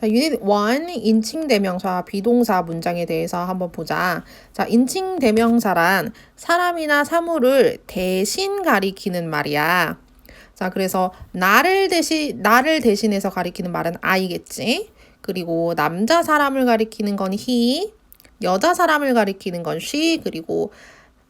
자, 유닛 1 인칭 대명사 비동사 문장에 대해서 한번 보자. 자, 인칭 대명사란 사람이나 사물을 대신 가리키는 말이야. 자, 그래서 나를 대신 나를 대신해서 가리키는 말은 I겠지. 그리고 남자 사람을 가리키는 건 he, 여자 사람을 가리키는 건 she, 그리고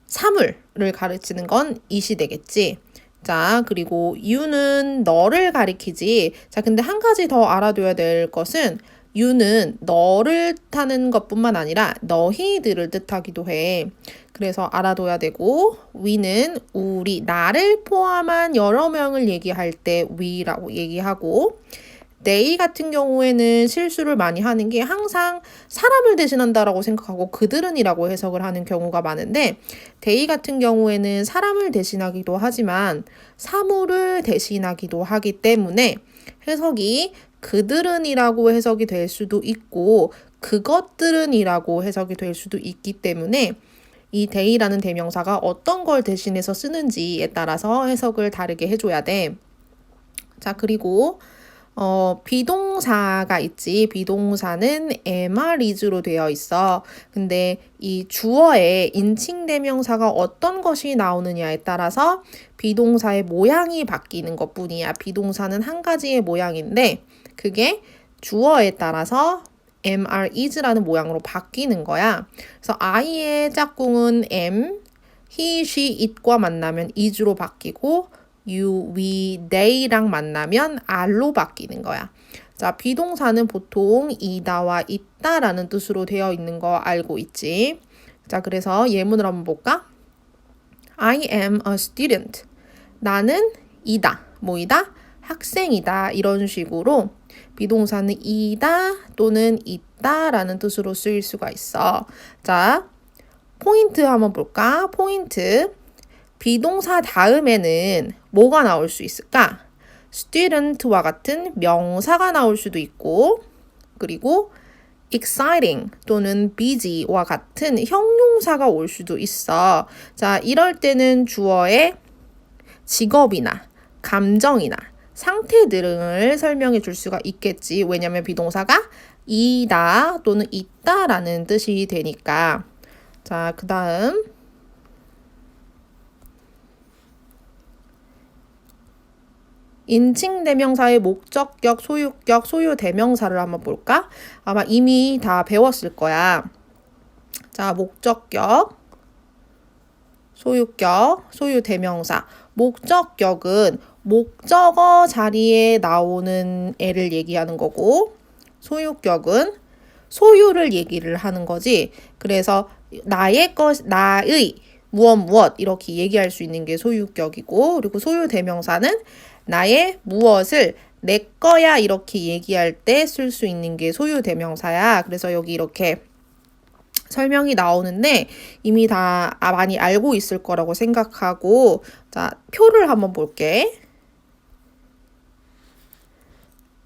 사물을 가르치는 건 it이 되겠지. 자, 그리고 you는 너를 가리키지. 자, 근데 한 가지 더 알아둬야 될 것은 you는 너를 뜻하는 것뿐만 아니라 너희들을 뜻하기도 해. 그래서 알아둬야 되고 we는 우리 나를 포함한 여러 명을 얘기할 때 we라고 얘기하고 they 같은 경우에는 실수를 많이 하는 게 항상 사람을 대신한다라고 생각하고 그들은이라고 해석을 하는 경우가 많은데 they 같은 경우에는 사람을 대신하기도 하지만 사물을 대신하기도 하기 때문에 해석이 그들은이라고 해석이 될 수도 있고 그것들은이라고 해석이 될 수도 있기 때문에 이 they라는 대명사가 어떤 걸 대신해서 쓰는지에 따라서 해석을 다르게 해줘야 돼. 자, 그리고 어, 비동사가 있지. 비동사는 am, is로 되어 있어. 근데 이 주어에 인칭 대명사가 어떤 것이 나오느냐에 따라서 비동사의 모양이 바뀌는 것 뿐이야. 비동사는 한 가지의 모양인데, 그게 주어에 따라서 are, is라는 모양으로 바뀌는 거야. 그래서 I의 짝꿍은 am, he, she, it과 만나면 is로 바뀌고, you, we, they랑 만나면 are로 바뀌는 거야. 자, 비동사는 보통 이다와 있다라는 뜻으로 되어 있는 거 알고 있지? 자, 그래서 예문을 한번 볼까? I am a student. 나는 이다. 뭐이다? 학생이다. 이런 식으로 비동사는 이다 또는 있다라는 뜻으로 쓰일 수가 있어. 자, 포인트 한번 볼까? 포인트. 비동사 다음에는 뭐가 나올 수 있을까? student와 같은 명사가 나올 수도 있고, 그리고 exciting 또는 busy와 같은 형용사가 올 수도 있어. 자, 이럴 때는 주어의 직업이나 감정이나 상태 등을 설명해 줄 수가 있겠지. 왜냐면 비동사가 이다 또는 있다라는 뜻이 되니까. 자, 그 다음. 인칭 대명사의 목적격, 소유격, 소유 대명사를 한번 볼까? 아마 이미 다 배웠을 거야. 자, 목적격, 소유격, 소유 대명사. 목적격은 목적어 자리에 나오는 애를 얘기하는 거고, 소유격은 소유를 얘기를 하는 거지. 그래서 나의 것, 나의 무엇 무엇 이렇게 얘기할 수 있는 게 소유격이고, 그리고 소유 대명사는 나의 무엇을 내 거야 이렇게 얘기할 때 쓸 수 있는 게 소유 대명사야. 그래서 여기 이렇게 설명이 나오는데 이미 다 아, 많이 알고 있을 거라고 생각하고 자, 표를 한번 볼게.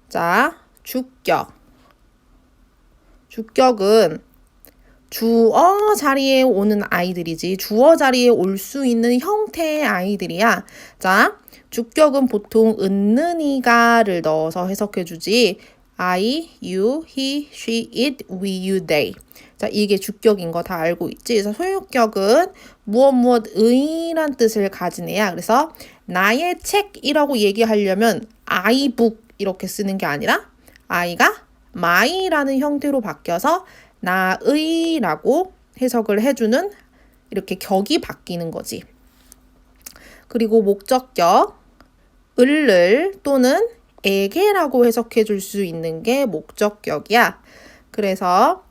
자, 주격. 주격은 주어 자리에 오는 아이들이지 주어 자리에 올 수 있는 형태의 아이들이야. 자, 주격은 보통 은는 이가를 넣어서 해석해 주지. I, you, he, she, it, we, you, they. 자, 이게 주격인 거 다 알고 있지? 그래서 소유격은 무엇 무엇의란 뜻을 가진 애야. 그래서 나의 책이라고 얘기하려면 I book 이렇게 쓰는 게 아니라 I가 my라는 형태로 바뀌어서 나의라고 해석을 해주는 이렇게 격이 바뀌는 거지. 그리고 목적격 을을 또는 에게라고 해석해 줄 수 있는 게 목적격이야. 그래서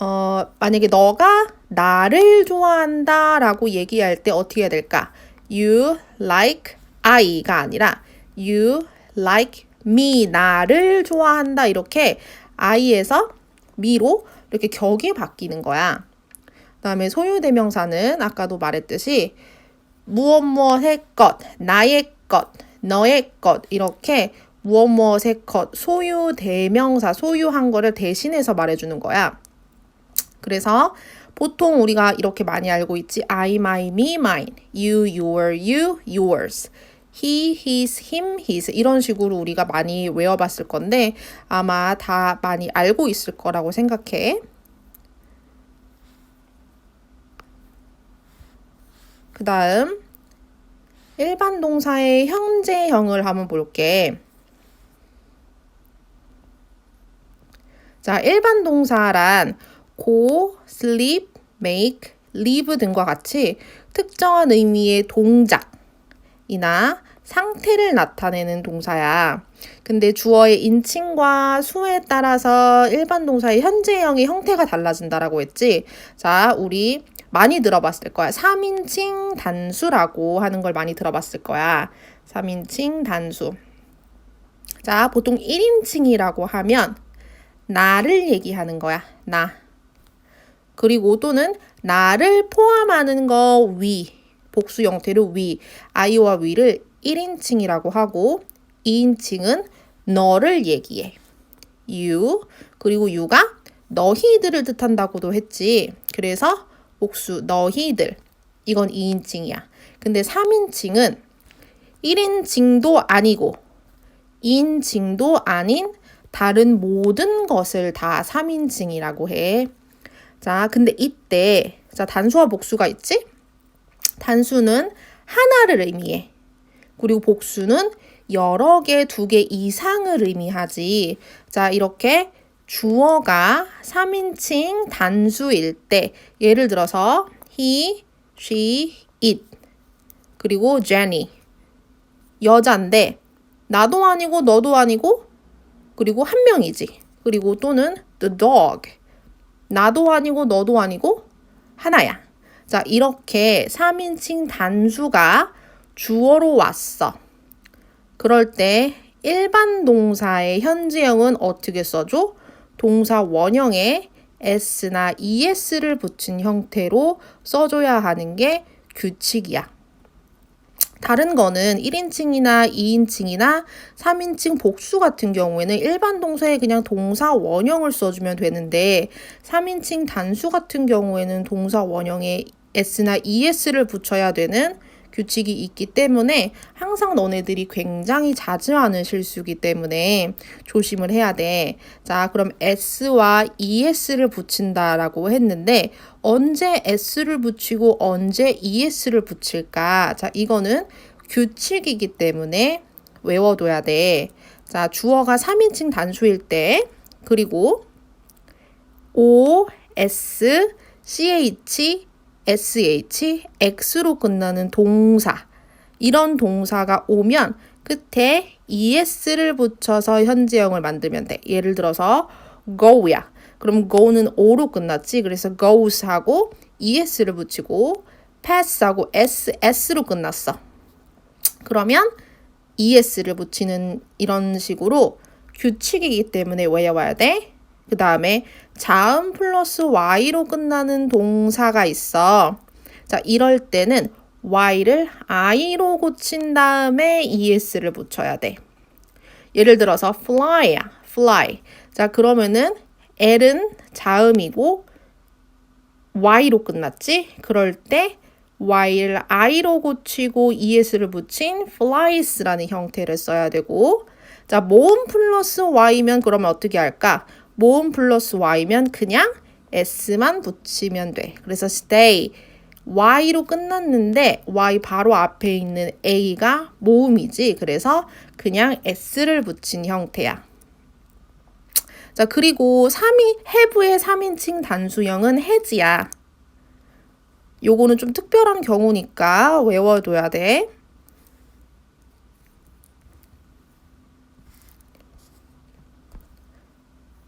어, 만약에 너가 나를 좋아한다 라고 얘기할 때 어떻게 해야 될까? You like I가 아니라 You like me, 나를 좋아한다. 이렇게 I에서 me로 이렇게 격이 바뀌는 거야. 그 다음에 소유 대명사는 아까도 말했듯이 무엇 무엇의 것, 나의 것, 너의 것 이렇게 무엇 무엇의 것, 소유 대명사, 소유한 거를 대신해서 말해주는 거야. 그래서 보통 우리가 이렇게 많이 알고 있지. I, my, me, mine. You, your, you, yours. He, his, him, his 이런 식으로 우리가 많이 외워봤을 건데 아마 다 많이 알고 있을 거라고 생각해. 그 다음 일반 동사의 현재형을 한번 볼게. 자, 일반 동사란 go, sleep, make, live 등과 같이 특정한 의미의 동작이나 상태를 나타내는 동사야. 근데 주어의 인칭과 수에 따라서 일반 동사의 현재형의 형태가 달라진다라고 했지. 자, 우리 많이 들어봤을 거야. 3인칭 단수라고 하는 걸 많이 들어봤을 거야. 3인칭 단수. 자, 보통 1인칭이라고 하면 나를 얘기하는 거야. 나. 그리고 또는 나를 포함하는 거 위. 복수 형태로 위. 아이와 위를 1인칭이라고 하고 2인칭은 너를 얘기해. you. 그리고 you가 너희들을 뜻한다고도 했지. 그래서 복수 너희들. 이건 2인칭이야. 근데 3인칭은 1인칭도 아니고 2인칭도 아닌 다른 모든 것을 다 3인칭이라고 해. 자, 근데 이때 자, 단수와 복수가 있지? 단수는 하나를 의미해. 그리고 복수는 여러 개, 두 개 이상을 의미하지. 자, 이렇게 주어가 3인칭 단수일 때 예를 들어서 he, she, it 그리고 Jenny 여잔데 나도 아니고 너도 아니고 그리고 한 명이지. 그리고 또는 the dog 나도 아니고 너도 아니고 하나야. 자, 이렇게 3인칭 단수가 주어로 왔어. 그럴 때 일반 동사의 현지형은 어떻게 써줘? 동사 원형에 s나 es를 붙인 형태로 써줘야 하는 게 규칙이야. 다른 거는 1인칭이나 2인칭이나 3인칭 복수 같은 경우에는 일반 동사에 그냥 동사 원형을 써주면 되는데 3인칭 단수 같은 경우에는 동사 원형에 s나 es를 붙여야 되는 규칙이 있기 때문에 항상 너네들이 굉장히 자주 하는 실수기 때문에 조심을 해야 돼. 자, 그럼 s와 es를 붙인다라고 했는데 언제 s를 붙이고 언제 es를 붙일까? 자, 이거는 규칙이기 때문에 외워둬야 돼. 자, 주어가 3인칭 단수일 때 그리고 o, s, ch sh, x로 끝나는 동사. 이런 동사가 오면 끝에 es를 붙여서 현재형을 만들면 돼. 예를 들어서 go야. 그럼 go는 o로 끝났지. 그래서 goes 하고 es를 붙이고 pass하고 s, s로 끝났어. 그러면 es를 붙이는 이런 식으로 규칙이기 때문에 외워야 돼. 그 다음에 자음 플러스 y로 끝나는 동사가 있어. 자, 이럴 때는 y를 i로 고친 다음에 es를 붙여야 돼. 예를 들어서 fly야, fly. 자, 그러면은 l은 자음이고 y로 끝났지? 그럴 때 y를 i로 고치고 es를 붙인 flies라는 형태를 써야 되고 자, 모음 플러스 y면 그러면 어떻게 할까? 모음 플러스 y면 그냥 s만 붙이면 돼. 그래서 stay y로 끝났는데 y 바로 앞에 있는 a가 모음이지. 그래서 그냥 s를 붙인 형태야. 자, 그리고 3인 have의 3인칭 단수형은 has야. 요거는 좀 특별한 경우니까 외워둬야 돼.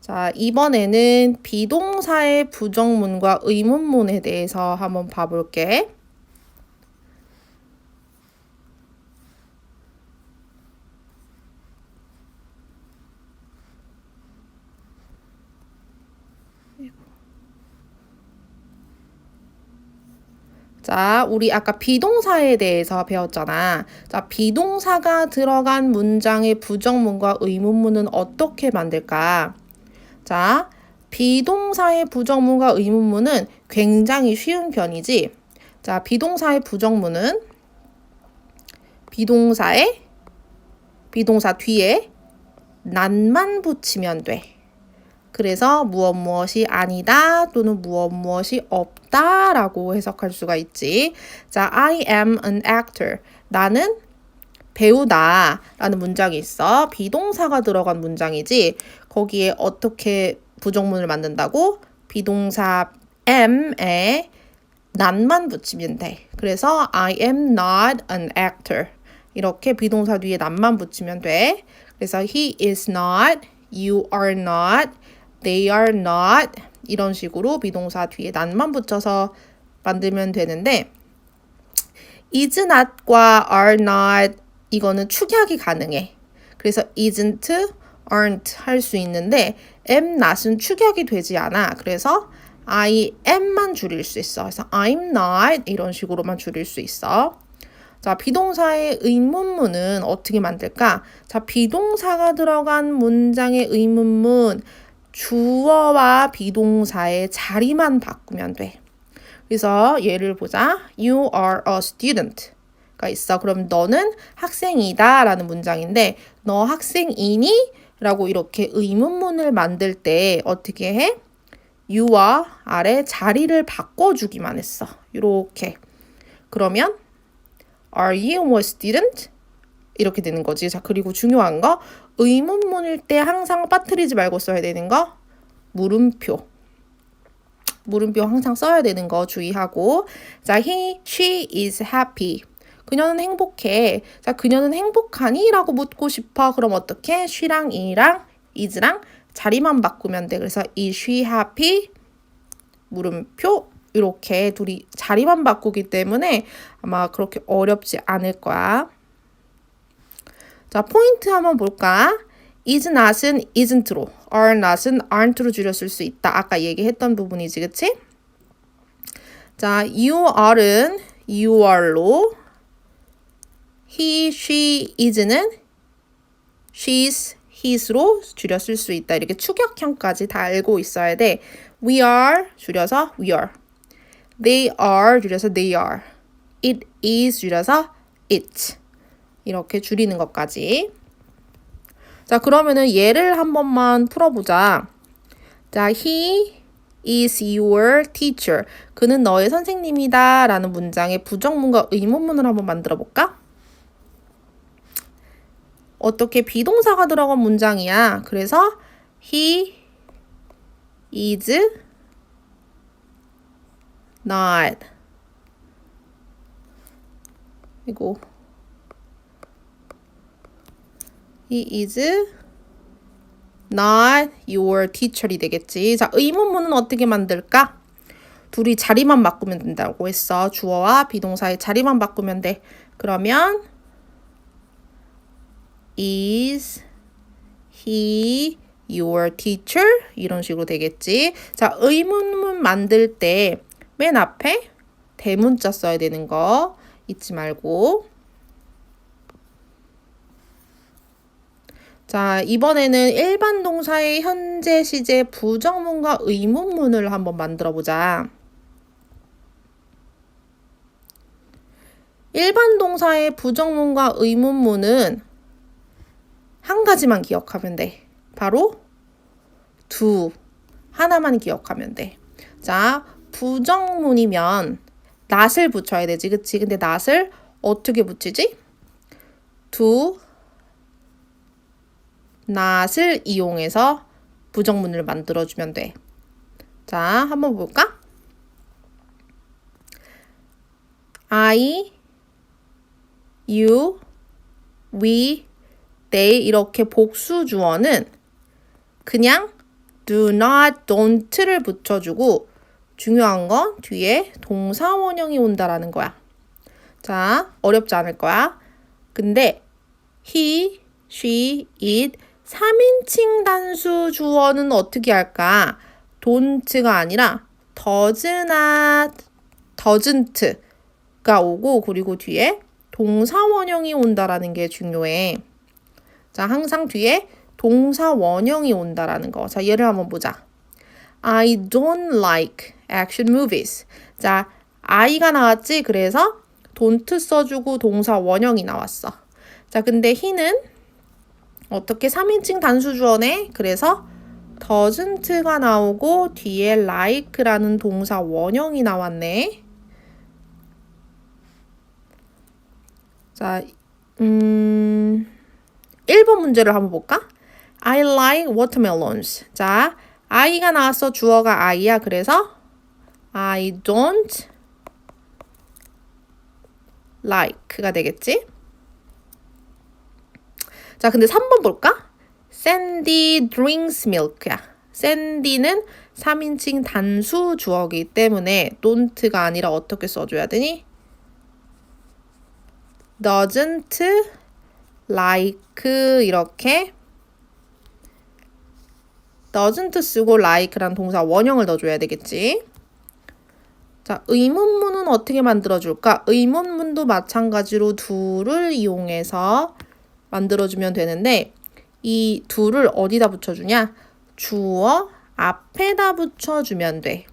자, 이번에는 비동사의 부정문과 의문문에 대해서 한번 봐볼게. 자, 우리 아까 비동사에 대해서 배웠잖아. 자, 비동사가 들어간 문장의 부정문과 의문문은 어떻게 만들까? 자, 비동사의 부정문과 의문문은 굉장히 쉬운 편이지. 자, 비동사의 부정문은 비동사에 비동사 뒤에 난만 붙이면 돼. 그래서 무엇 무엇이 아니다 또는 무엇 무엇이 없다 라고 해석할 수가 있지. 자, I am an actor. 나는 배우다 라는 문장이 있어. 비동사가 들어간 문장이지. 거기에 어떻게 부정문을 만든다고? 비동사 am에 난만 붙이면 돼. 그래서 I am not an actor. 이렇게 비동사 뒤에 난만 붙이면 돼. 그래서 he is not, you are not, they are not 이런 식으로 비동사 뒤에 난만 붙여서 만들면 되는데 is not과 are not 이거는 축약이 가능해. 그래서 isn't, aren't 할 수 있는데 am not은 축약이 되지 않아. 그래서 I am만 줄일 수 있어. 그래서 I'm not 이런 식으로만 줄일 수 있어. 자, 비동사의 의문문은 어떻게 만들까? 자, 비동사가 들어간 문장의 의문문 주어와 비동사의 자리만 바꾸면 돼. 그래서 예를 보자. You are a student. 가 있어. 그럼 너는 학생이다 라는 문장인데 너 학생이니? 라고 이렇게 의문문을 만들 때 어떻게 해? you와 아래 자리를 바꿔주기만 했어. 이렇게. 그러면 Are you a student? 이렇게 되는 거지. 자, 그리고 중요한 거 의문문일 때 항상 빠뜨리지 말고 써야 되는 거 물음표. 물음표 항상 써야 되는 거 주의하고 자, he, she is happy. 그녀는 행복해. 자, 그녀는 행복하니? 라고 묻고 싶어. 그럼 어떻게? she랑 이랑 is랑 자리만 바꾸면 돼. 그래서 is she happy? 물음표 이렇게 둘이 자리만 바꾸기 때문에 아마 그렇게 어렵지 않을 거야. 자, 포인트 한번 볼까? is not은 isn't로, are not은 aren't로 줄였을 수 있다. 아까 얘기했던 부분이지, 그치? 자, you are은 you are로, he, she, is는 she's, his로 줄였을 수 있다. 이렇게 추격형까지 다 알고 있어야 돼. we are 줄여서 we are. They are 줄여서 they are. It is 줄여서 it. 이렇게 줄이는 것까지. 자, 그러면은 얘를 한 번만 풀어보자. 자, he is your teacher. 그는 너의 선생님이다. 라는 문장의 부정문과 의문문을 한번 만들어 볼까? 어떻게 비동사가 들어간 문장이야. 그래서 he is not 이거 he is not your teacher이 되겠지. 자, 의문문은 어떻게 만들까? 둘이 자리만 바꾸면 된다고 했어. 주어와 비동사의 자리만 바꾸면 돼. 그러면 is he your teacher? 이런 식으로 되겠지. 자, 의문문 만들 때 맨 앞에 대문자 써야 되는 거 잊지 말고. 자, 이번에는 일반 동사의 현재 시제 부정문과 의문문을 한번 만들어 보자. 일반 동사의 부정문과 의문문은 한 가지만 기억하면 돼. 바로 두. 하나만 기억하면 돼. 자, 부정문이면 not을 붙여야 되지. 그치? 근데 not을 어떻게 붙이지? 두 not을 이용해서 부정문을 만들어주면 돼. 자, 한번 볼까? I, you, we, they 이렇게 복수 주어는 그냥 do not, don't를 붙여주고 중요한 건 뒤에 동사 원형이 온다라는 거야. 자, 어렵지 않을 거야. 근데 he, she, it 3인칭 단수 주어는 어떻게 할까? don't가 아니라 does not, doesn't가 오고 그리고 뒤에 동사 원형이 온다라는 게 중요해. 자, 항상 뒤에 동사 원형이 온다라는 거. 자, 예를 한번 보자. I don't like action movies. 자, I가 나왔지? 그래서 don't 써주고 동사 원형이 나왔어. 자, 근데 he는 어떻게 3인칭 단수 주어네? 그래서 doesn't가 나오고 뒤에 like라는 동사 원형이 나왔네. 자, 음, 1번 문제를 한번 볼까? I like watermelons. 자, I가 나왔어. 주어가 I야. 그래서 I don't like가 되겠지? 자, 근데 3번 볼까? Sandy drinks milk야. Sandy는 3인칭 단수 주어이기 때문에 don't가 아니라 어떻게 써줘야 되니? doesn't like 이렇게 doesn't 쓰고 like란 동사 원형을 넣어줘야 되겠지. 자, 의문문은 어떻게 만들어줄까? 의문문도 마찬가지로 do를 이용해서 만들어주면 되는데 이 do를 어디다 붙여주냐? 주어 앞에다 붙여주면 돼.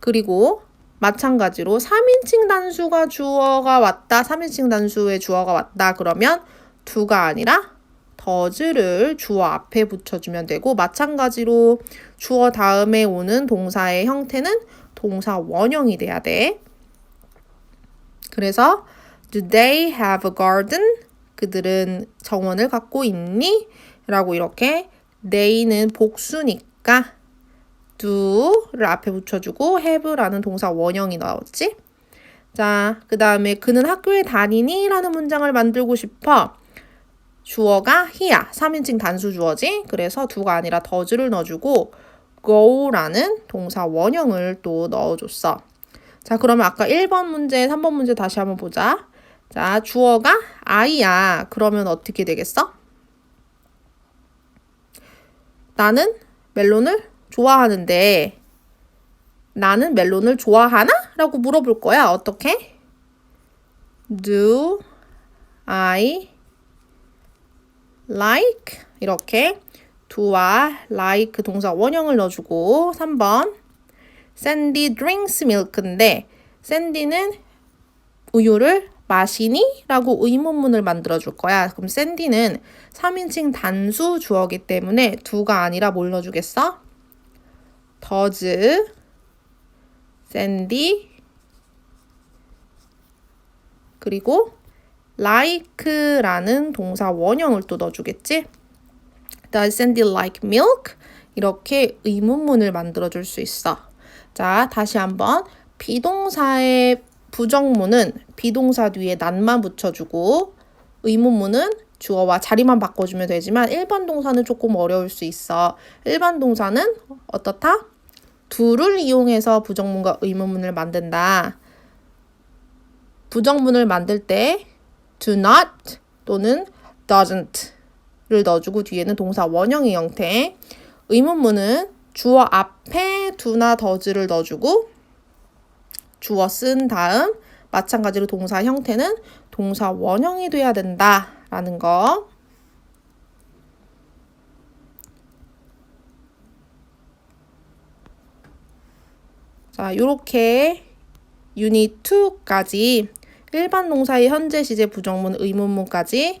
그리고 마찬가지로 3인칭 단수가 주어가 왔다. 3인칭 단수의 주어가 왔다. 그러면 do가 아니라 does를 주어 앞에 붙여주면 되고 마찬가지로 주어 다음에 오는 동사의 형태는 동사 원형이 돼야 돼. 그래서 do they have a garden? 그들은 정원을 갖고 있니? 라고 이렇게 they는 복수니까 do를 앞에 붙여주고 have라는 동사 원형이 나왔지? 자, 그 다음에 그는 학교에 다니니? 라는 문장을 만들고 싶어. 주어가 he야. 3인칭 단수 주어지? 그래서 do가 아니라 does를 넣어주고 go라는 동사 원형을 또 넣어줬어. 자, 그러면 아까 1번 문제, 3번 문제 다시 한번 보자. 자, 주어가 I야. 그러면 어떻게 되겠어? 나는 멜론을 좋아하는데 나는 멜론을 좋아하나? 라고 물어볼 거야. 어떻게? Do I like? 이렇게 do와 like 동사 원형을 넣어주고 3번 Sandy milk인데 Sandy는 우유를 마시니? 라고 의문문을 만들어 줄 거야. 그럼 샌디는 3인칭 단수 주어기 때문에 두가 아니라 뭘 넣어주겠어? Does 샌디 그리고 like라는 동사 원형을 또 넣어주겠지? Does Sandy like milk? 이렇게 의문문을 만들어 줄 수 있어. 자, 다시 한번 비동사의 부정문은 비동사 뒤에 난만 붙여주고 의문문은 주어와 자리만 바꿔주면 되지만 일반 동사는 조금 어려울 수 있어. 일반 동사는 어떻다? Do를 이용해서 부정문과 의문문을 만든다. 부정문을 만들 때 do not 또는 doesn't를 넣어주고 뒤에는 동사 원형의 형태. 의문문은 주어 앞에 do나 does를 넣어주고 주어 쓴 다음 마찬가지로 동사 형태는 동사 원형이 돼야 된다라는 거. 자, 요렇게 유닛 2까지 일반 동사의 현재 시제 부정문 의문문까지